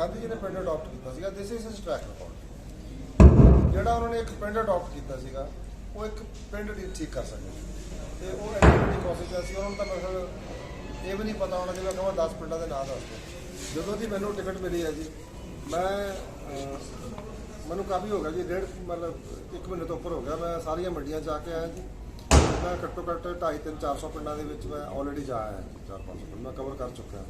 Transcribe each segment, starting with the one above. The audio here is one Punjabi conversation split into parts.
ਗਾਂਧੀ ਜੀ ਨੇ ਪਿੰਡ ਅਡਾਪਟ ਕੀਤਾ ਸੀਗਾ this is his track record ਜਿਹੜਾ ਉਹਨਾਂ ਨੇ ਇੱਕ ਪਿੰਡ ਅਡਾਪਟ ਕੀਤਾ ਸੀਗਾ, ਉਹ ਇੱਕ ਪਿੰਡ ਠੀਕ ਠੀਕ ਕਰ ਸਕਦੇ ਸੀ। ਤੇ ਉਹ ਐਡੀ ਕੋਸ਼ਿਸ਼ ਸੀ, ਉਹਨਾਂ ਨੂੰ ਤਾਂ ਮਤਲਬ ਇਹ ਵੀ ਨਹੀਂ ਪਤਾ ਹੋਣਾ ਜਿਵੇਂ ਕਹਾਂ 10 ਪਿੰਡਾਂ ਦੇ ਨਾਂ ਦੱਸ ਦਿਓ ਜਦੋਂ ਦੀ ਮੈਨੂੰ ਟਿਕਟ ਮਿਲੀ ਹੈ ਜੀ, ਮੈਂ ਮੈਨੂੰ ਕਾਫੀ ਹੋ ਗਿਆ ਜੀ, ਡੇਢ, ਮਤਲਬ 1 ਮਹੀਨੇ ਤੋਂ ਉੱਪਰ ਹੋ ਗਿਆ, ਮੈਂ ਸਾਰੀਆਂ ਮੰਡੀਆਂ ਜਾ ਕੇ ਆਇਆ ਜੀ। ਮੈਂ ਘੱਟੋ ਘੱਟ 2.5 3 400 ਪਿੰਡਾਂ ਦੇ ਵਿੱਚ ਮੈਂ ਆਲਰੇਡੀ ਜਾ ਆਇਆ ਜੀ 4-500 ਪਿੰਡ, ਮੈਂ ਕਵਰ ਕਰ ਚੁੱਕਿਆ।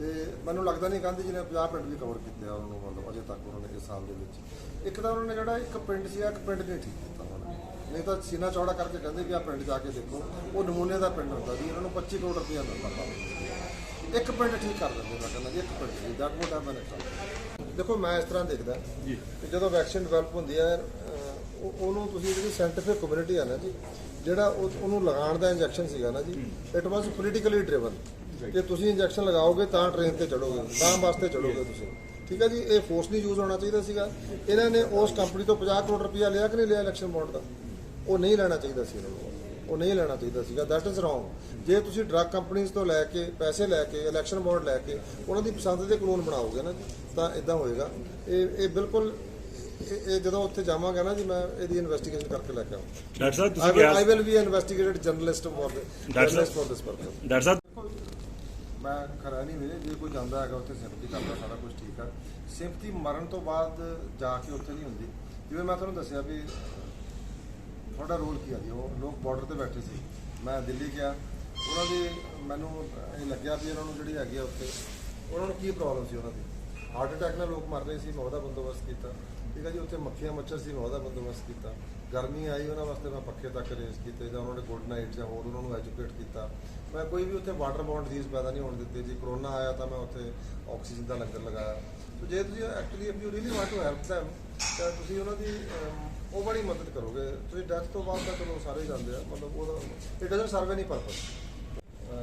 ਤੇ ਮੈਨੂੰ ਲੱਗਦਾ ਨਹੀਂ ਗਾਂਧੀ ਜੀ ਨੇ 50 ਪਿੰਡ ਵੀ ਕਵਰ ਕੀਤੇ ਆ ਉਹਨੂੰ ਮਤਲਬ ਅਜੇ ਤੱਕ ਉਹਨਾਂ ਨੇ ਇਸ ਸਾਲ ਦੇ ਵਿੱਚ। ਇੱਕ ਤਾਂ ਉਹਨਾਂ ਨੇ ਜਿਹੜਾ ਇੱਕ ਪਿੰਡ ਸੀ ਇੱਕ ਪਿੰਡ ਨਹੀਂ ਠੀਕ ਕੀਤਾ ਉਹਨਾਂ ਨੇ। ਨਹੀਂ ਤਾਂ ਸੀਨਾ ਚੌੜਾ ਕਰਕੇ ਕਹਿੰਦੇ ਵੀ ਆ ਪਿੰਡ ਜਾ ਕੇ ਦੇਖੋ ਉਹ ਨਮੂਨੇ ਦਾ ਪਿੰਡ ਹੁੰਦਾ ਸੀ ਇਹਨਾਂ ਨੂੰ 25 ਕਰੋੜ ਰੁਪਇਆ ਮਿਲਦਾ ਤਾ ਇੱਕ ਪਿੰਡ ਠੀਕ ਕਰ ਦਿੰਦੇ ਮੈਂ ਕਹਿੰਦਾ ਜੀ ਇੱਕ ਪਿੰਡ ਜੀ ਦੈਟ ਵੁੱਡ ਹੈਵ ਬੀਨ ਦੇਖੋ ਮੈਂ ਇਸ ਤਰ੍ਹਾਂ ਦੇਖਦਾ ਜੀ। ਜਦੋਂ ਵੈਕਸੀਨ ਡਿਵੈਲਪ ਹੁੰਦੀ ਹੈ ਉਹਨੂੰ ਤੁਸੀਂ ਜਿਹੜੀ ਸਾਇੰਟੀਫਿਕ ਕਮਿਊਨਿਟੀ ਹੈ ਨਾ ਜੀ ਜਿਹੜਾ ਉਹ- ਉਹਨੂੰ ਲਗਾਉਣ ਦਾ ਇੰਜੈਕਸ਼ਨ ਸੀਗਾ ਨਾ ਜੀ ਇਟ ਵਾਸ ਪੋਲੀਟੀਕਲੀ ਡਰਿਵਨ ਕਿ ਤੁਸੀਂ ਇੰਜੈਕਸ਼ਨ ਲਗਾਓਗੇ ਤਾਂ ਟ੍ਰੇਨ ਤੇ ਚੜੋਗੇ ਤਾਂ ਵਾਸਤੇ ਚੜੋਗੇ ਤੁਸੀਂ। ਠੀਕ ਹੈ ਜੀ? ਇਹ ਫੋਰਸ ਨਹੀਂ ਯੂਜ਼ ਹੋਣਾ ਚਾਹੀਦਾ ਸੀਗਾ। ਇਹਨਾਂ ਨੇ ਉਸ ਕੰਪਨੀ ਤੋਂ 50 ਕਰੋੜ ਰੁਪਇਆ ਲਿਆ ਕਿ ਨਹੀਂ ਲਿਆ ਇਲੈਕਸ਼ਨ ਬੌਂਡ ਦਾ? ਉਹ ਨਹੀਂ ਲੈਣਾ ਚਾਹੀਦਾ ਸੀ ਇਹਨਾਂ ਨੂੰ। ਉਹ ਨਹੀਂ ਲੈਣਾ ਚਾਹੀਦਾ ਸੀਗਾ। ਦੈਟ ਇਜ਼ ਰੋਂਗ ਜੇ ਤੁਸੀਂ ਡਰੱਗ ਕੰਪਨੀਆਂ ਤੋਂ ਲੈ ਕੇ ਪੈਸੇ ਲੈ ਕੇ ਇਲੈਕਸ਼ਨ ਬੌਂਡ ਲੈ ਕੇ ਉਹਨਾਂ ਦੀ ਪਸੰਦ ਦੇ ਕਾਨੂੰਨ ਬਣਾਓਗੇ ਨਾ ਜੀ, ਤਾਂ ਇਦਾਂ ਹੋਏਗਾ। ਇਹ ਇਹ ਬਿਲਕੁਲ ਇਹ ਜਦੋਂ ਉੱਥੇ ਜਾਵਾਂਗਾ ਨਾ ਜੀ ਮੈਂ ਇਹਦੀ ਇਨਵੈਸਟੀਗੇਸ਼ਨ ਕਰਕੇ ਲੈ ਕੇ ਆਉਂ ਡਾਕਟਰ ਸਾਹਿਬ ਤੁਸੀਂ will be an investigated journalist for the That's journalist for this purpose. Doctor ਸਾਹਿਬ ਮੈਂ ਖਰਾ ਨਹੀਂ ਵੀਰੇ, ਜੇ ਕੋਈ ਜਾਂਦਾ ਹੈਗਾ ਉੱਥੇ ਸਿੰਪਤੀ ਕਰਦਾ, ਸਾਰਾ ਕੁਝ ਠੀਕ ਆ। ਸਿੰਪਤੀ ਮਰਨ ਤੋਂ ਬਾਅਦ ਜਾ ਕੇ ਉੱਥੇ ਨਹੀਂ ਹੁੰਦੀ। ਜਿਵੇਂ ਮੈਂ ਤੁਹਾਨੂੰ ਦੱਸਿਆ ਵੀ ਤੁਹਾਡਾ ਰੋਲ ਕੀ ਆ ਜੀ? ਉਹ ਲੋਕ ਬਾਰਡਰ ਤੇ ਬੈਠੇ ਸੀ। ਮੈਂ ਦਿੱਲੀ ਗਿਆ। ਉਹਨਾਂ ਦੀ ਮੈਨੂੰ ਇਹ ਲੱਗਿਆ ਵੀ ਉਹਨਾਂ ਨੂੰ ਜਿਹੜੀ ਹੈਗੀ ਆ ਉੱਥੇ, ਉਹਨਾਂ ਨੂੰ ਕੀ ਪ੍ਰੋਬਲਮ ਸੀ ਉਹਨਾਂ ਦੀ? ਹਾਰਟ ਅਟੈਕ ਨਾਲ ਲੋਕ ਮਰ ਰਹੇ ਸੀ ਮੈਂ ਉਹਦਾ ਬੰਦੋਬਸਤ ਕੀਤਾ। ਠੀਕ ਹੈ ਜੀ ਉੱਥੇ ਮੱਖੀਆਂ ਮੱਛਰ ਸੀ ਮੈਂ ਉਹਦਾ ਬੰਦੋਬਸਤ ਕੀਤਾ। ਗਰਮੀ ਆਈ ਉਹਨਾਂ ਵਾਸਤੇ ਮੈਂ ਪੱਖੇ ਤੱਕ ਅਰੇਂਜ ਕੀਤੇ ਜਾਂ ਉਹਨਾਂ ਨੇ ਗੁੱਡ ਨਾਈਟ ਜਾਂ ਹੋਰ ਉਹਨਾਂ ਨੂੰ ਐਜੂਕੇਟ ਕੀਤਾ। ਮੈਂ ਕੋਈ ਵੀ ਉੱਥੇ ਵਾਟਰ ਡਿਜ਼ੀਜ਼ ਪੈਦਾ ਨਹੀਂ ਹੋਣ ਦਿੱਤੀ। ਜੀ ਕਰੋਨਾ ਆਇਆ ਤਾਂ ਮੈਂ ਉੱਥੇ ਆਕਸੀਜਨ ਦਾ ਲੰਗਰ ਲਗਾਇਆ। ਸੋ ਜੇ ਤੁਸੀਂ actually if you really want to help them ਤਾਂ ਤੁਸੀਂ ਉਹਨਾਂ ਦੀ ਉਹ ਬੜੀ ਮਦਦ ਕਰੋਗੇ। ਤੁਸੀਂ ਡੈਥ ਤੋਂ ਬਾਅਦ ਤਾਂ ਚਲੋ ਸਾਰੇ ਜਾਂਦੇ ਆ ਮਤਲਬ ਉਹਦਾ it doesn't serve any purpose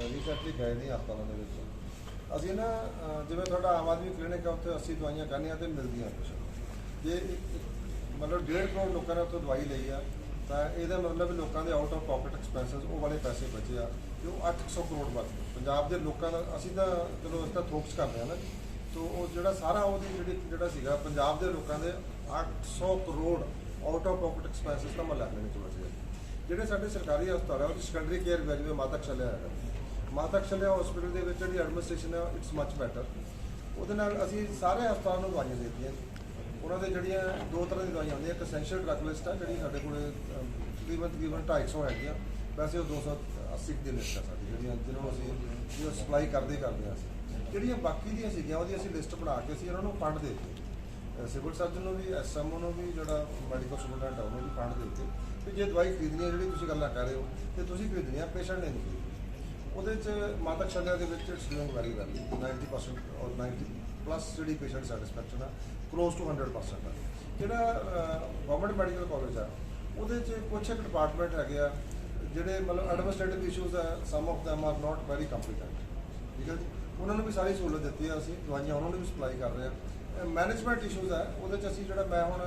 recently ਗਏ ਨਹੀਂ ਹਸਪਤਾਲਾਂ ਦੇ ਵਿੱਚ। ਅਸੀਂ ਨਾ ਜਿਵੇਂ ਤੁਹਾਡਾ ਆਮ ਆਦਮੀ ਕਲੀਨਿਕ ਹੈ ਉੱਥੇ ਅਸੀਂ ਦਵਾਈਆਂ ਕਹਿੰਦੇ ਆ ਤੇ ਮਿਲਦੀਆਂ ਕੁਛ। ਜੇ ਇੱਕ- ਮਤਲਬ 1.5 ਕਰੋੜ ਲੋਕਾਂ ਨੇ ਉੱਥੋਂ ਦਵਾਈ ਲਈ ਆ, ਤਾਂ ਇਹਦਾ ਮਤਲਬ ਲੋਕਾਂ ਦੇ ਆਊਟ ਆਫ ਪਾਕਟ ਐਕਸਪੈਂਸਸ ਉਹ ਵਾਲੇ ਪੈਸੇ ਬਚੇ ਆ, ਤੇ ਉਹ 800 ਕਰੋੜ ਬਚ ਗਏ। ਪੰਜਾਬ ਦੇ ਲੋਕਾਂ ਦਾ ਅਸੀਂ ਤਾਂ ਚਲੋ ਇਸ ਦਾ ਥੋਕਸ ਕਰਦੇ ਆ ਨਾ। ਤੋ ਉਹ ਜਿਹੜਾ ਸਾਰਾ ਉਹਦੀ ਜਿਹੜੀ ਜਿਹੜਾ ਸੀਗਾ, ਪੰਜਾਬ ਦੇ ਲੋਕਾਂ ਦੇ 800 crore out of pocket expenses ਤਾਂ ਮੱਲਾ ਲੈਣੇ ਚ ਬਚ ਜਿਹੜੇ ਸਾਡੇ ਸਰਕਾਰੀ ਹਸਪਤਾਲ ਆ ਉਹਦੀ ਸੈਕੰਡਰੀ ਕੇਅਰ ਵਿੱਚ ਜਿਵੇਂ ਮਾਤਾ ਚੱਲਿਆ ਹੈਗਾ। ਮਾਤਾ ਚੱਲਿਆ ਹਸਪੀਟਲ ਦੇ ਵਿੱਚ ਜਿਹੜੀ ਐਡਮਿਨਿਸਟ੍ਰੇਸ਼ਨ ਹੈ ਇਟਸ ਮੱਚ ਬੈਟਰ ਉਹਦੇ ਨਾਲ ਅਸੀਂ ਸਾਰੇ ਹਸਪਤਾਲਾਂ ਨੂੰ ਦਵਾਈਆਂ ਦੇ ਦਿੱਤੀਆਂ। ਉਹਨਾਂ ਦੇ ਜਿਹੜੀਆਂ ਦੋ ਤਰ੍ਹਾਂ ਦੀ ਦਵਾਈਆਂ ਹੁੰਦੀਆਂ ਇੱਕ ਐਸੈਂਸ਼ੀਅਲ ਡਰੱਗ ਲਿਸਟ ਆ ਜਿਹੜੀ ਸਾਡੇ ਕੋਲ ਅਮ, ਤਕਰੀਬਨ ਤਕਰੀਬਨ 250 ਹੈਗੀਆਂ। ਵੈਸੇ ਉਹ 280 ਦੀ ਲਿਸਟ ਆ ਸਾਡੀ ਜਿਹੜੀਆਂ ਜਿਹਨਾਂ ਨੂੰ ਅਸੀਂ ਜੋ ਸਪਲਾਈ ਕਰਦੇ ਕਰਦੇ ਹਾਂ ਅਸੀਂ। ਜਿਹੜੀਆਂ ਬਾਕੀ ਦੀਆਂ ਸੀਗੀਆਂ ਉਹਦੀ ਅਸੀਂ ਲਿਸਟ ਬਣਾ ਕੇ ਅਸੀਂ ਉਹਨਾਂ ਨੂੰ ਫੰਡ ਦੇ ਦਿੱਤੇ। ਸਿਵਲ ਸਰਜਨ ਨੂੰ ਵੀ ਐਸਐਮਓ ਨੂੰ ਵੀ ਜਿਹੜਾ ਮੈਡੀਕਲ ਸਟੂਡੈਂਟ ਆ ਉਹਨੂੰ ਵੀ ਫੰਡ ਦੇ ਦਿੱਤੇ। ਤੇ ਜੇ ਦਵਾਈ ਖਰੀਦਣੀ ਹੈ ਜਿਹੜੀ ਤੁਸੀਂ ਗੱਲਾਂ ਕਰ ਰਹੇ ਹੋ ਤੇ ਤੁਸੀਂ ਖਰੀਦਣੀ ਆ ਪੇਸ਼ੈਂਟ ਨੇ ਨਹੀਂ ਖਰੀਦਣੀ। ਉਹਦੇ ਚ ਮਾਤਾ ਛੱਲਿਆ ਦੇ ਵਿੱਚ ਇਟਸ ਡੂਇੰਗ ਵੈਰੀ ਵੈਲ 90% ਔਰ 90 ਪਲੱਸ ਜਿਹੜੀ ਪੇਸ਼ੈਂਟ ਸੈਟੀਸਫੈਕਸ਼ਨ ਆ ਕਲੋਜ਼ ਟੂ 100% ਆ। ਜਿਹੜਾ ਗਵਰਨਮੈਂਟ ਮੈਡੀਕਲ ਕਾਲਜ ਆ, ਉਹਦੇ ਚ ਕੁਝ ਇੱਕ ਡਿਪਾਰਟਮੈਂਟ ਹੈਗੇ ਆ, ਜਿਹੜੇ ਮਤਲਬ ਐਡਮਿਨਿਸਟ੍ਰੇਟਿਵ ਇਸ਼ੂਜ਼ ਆ some of them are not very competent ਠੀਕ ਹੈ ਜੀ? ਉਹਨਾਂ ਨੂੰ ਵੀ ਸਾਰੀ ਸਹੂਲਤ ਦਿੱਤੀ ਆ ਅਸੀਂ, ਦਵਾਈਆਂ ਉਹਨਾਂ ਨੂੰ ਵੀ ਸਪਲਾਈ ਕਰ ਰਹੇ ਆ। ਮੈਨੇਜਮੈਂਟ ਇਸ਼ੂਜ਼ ਆ, ਉਹਦੇ ਚ ਅਸੀਂ ਜਿਹੜਾ ਮੈਂ ਹੁਣ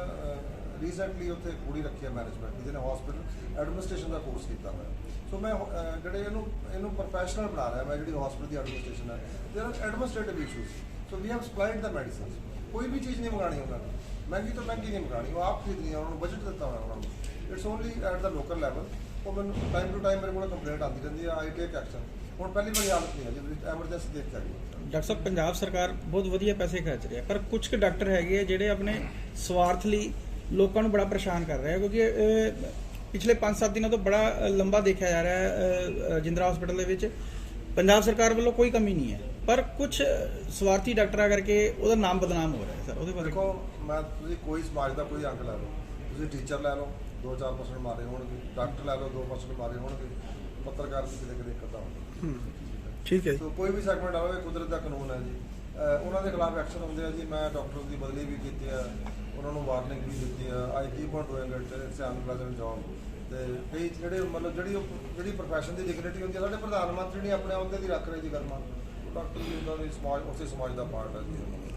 ਰੀਸੈਂਟਲੀ ਉੱਥੇ ਕੁੜੀ ਰੱਖੀ ਹੈ ਮੈਨੇਜਮੈਂਟ ਦੀ, ਜਿਹਨੇ ਹਸਪੀਟਲ ਐਡਮਿਨਿਸਟ੍ਰੇਸ਼ਨ ਦਾ ਕੋਰਸ ਕੀਤਾ ਹੋਇਆ। ਸੋ ਮੈਂ ਜਿਹੜੇ ਇਹਨੂੰ ਇਹਨੂੰ ਪ੍ਰੋਫੈਸ਼ਨਲ ਬਣਾ ਰਿਹਾ, ਮੈਂ ਜਿਹੜੀ ਹਸਪੀਟਲ ਦੀ ਐਡਮਿਨਿਸਟ੍ਰੇਸ਼ਨ ਹੈ there are administrative issues so we have supplied the medicines ਕੋਈ ਵੀ ਚੀਜ਼ ਨਹੀਂ ਮੰਗਾਣੀ ਉਹਨਾਂ ਨੇ ਮਹਿੰਗੀ ਤੋਂ ਮਹਿੰਗੀ ਨਹੀਂ ਮੰਗਾਣੀ ਉਹ ਆਪ ਖਰੀਦਣੀ ਉਹਨਾਂ ਨੂੰ ਬਜਟ ਦਿੱਤਾ ਹੋਇਆ ਉਹਨਾਂ ਨੂੰ it's only at the local level ਉਹ ਮੈਨੂੰ ਟਾਈਮ ਟੂ ਟਾਈਮ ਮੇਰੇ ਕੋਲ ਕੰਪਲੇਂਟ ਆਉਂਦੀ ਰਹਿੰਦੀ ਆ ਆਈ ਟੇਕ ਐਕਸ਼ਨ ਹੁਣ ਪਹਿਲੀ ਵਾਰੀ ਹਾਲਤ ਨਹੀਂ ਹੈ ਜੇ ਐਮਰਜੈਂਸੀ ਦੇਖ ਕੇ ਡਾਕਟਰ ਸਾਹਿਬ ਪੰਜਾਬ ਸਰਕਾਰ ਬਹੁਤ ਵਧੀਆ ਪੈਸੇ ਖਰਚ ਰਹੀ ਹੈ ਪਰ ਕੁਝ ਕੁ ਡਾਕਟਰ ਹੈਗੇ ਆ ਜਿਹੜੇ ਆਪਣੇ ਸਵਾਰਥ ਲਈ ਲੋਕਾਂ ਨੂੰ ਬੜਾ ਪਰੇਸ਼ਾਨ ਕਰ ਰਹੇ ਆ ਕਿਉਂਕਿ ਪਿਛਲੇ 5-7 ਦਿਨਾਂ ਤੋਂ ਬੜਾ ਲੰਬਾ ਦੇਖਿਆ ਜਾ ਰਿਹਾ ਹੈ ਅਹ, ਜਿੰਦਰਾ ਹਸਪੀਟਲ ਦੇ ਵਿੱਚ ਪੰਜਾਬ ਸਰਕਾਰ ਵੱਲੋਂ ਕੋਈ ਕਮੀ ਨਹੀਂ ਹੈ ਪਰ ਕੁਝ ਸਵਾਰਥੀ ਡਾਕਟਰਾਂ ਕਰਕੇ ਉਹਦਾ ਨਾਮ ਬਦਨਾਮ ਹੋ ਰਿਹਾ ਹੈ ਸਰ ਉਹਦੇ ਬਾਰੇ ਦੇਖੋ ਮੈਂ ਤੁਸੀਂ ਕੋਈ ਸਮਾਜ ਦਾ ਕੋਈ ਅੰਗ ਲੈ ਲਓ। ਤੁਸੀਂ ਟੀਚਰ ਲੈ ਲਓ 2-4% ਮਾਰੇ ਹੋਣਗੇ ਡਾਕਟਰ ਲੈ ਲਓ 2% ਮਾਰੇ ਹੋਣਗੇ ਪੱਤਰਕਾਰ ਵੀ ਕਿਤੇ ਕਿਤੇ ਕਰਦਾ ਹੁੰਦਾ ਠੀਕ ਹੈ ਸੋ ਕੋਈ ਵੀ ਸੈਗਮੈਂਟ ਆਵੇ ਕੁਦਰਤ ਦਾ ਕਾਨੂੰਨ ਹੈ ਜੀ। ਉਹਨਾਂ ਦੇ ਖਿਲਾਫ ਐਕਸ਼ਨ ਹੁੰਦੇ ਆ ਜੀ। ਮੈਂ ਡਾਕਟਰ ਦੀ ਬਦਲੀ ਵੀ ਕੀਤੀ ਆ ਉਹਨਾਂ ਨੂੰ ਵਾਰਨਿੰਗ ਵੀ ਦਿੱਤੀ ਆ। I keep on doing it it's unpleasant job ਤੇ ਕਈ ਜਿਹੜੇ ਮਤਲਬ ਜਿਹੜੀ ਉਹ ਜਿਹੜੀ ਪ੍ਰੋਫੈਸ਼ਨ ਦੀ ਡਿਗਨਿਟੀ ਹੁੰਦੀ ਆ ਸਾਡੇ ਪ੍ਰਧਾਨ ਮੰਤਰੀ ਨੇ ਆਪਣੇ ਅਹੁਦੇ ਦੀ ਰੱਖ ਰਹੇ ਜੀ ਗਰਮਾ ਡਾਕਟਰ ਵੀ ਉਹਨਾਂ ਦੀ ਸਮਾਜ ਉਸੇ ਸਮਾਜ ਦਾ ਪਾਰਟ ਹੈ। ਜੀ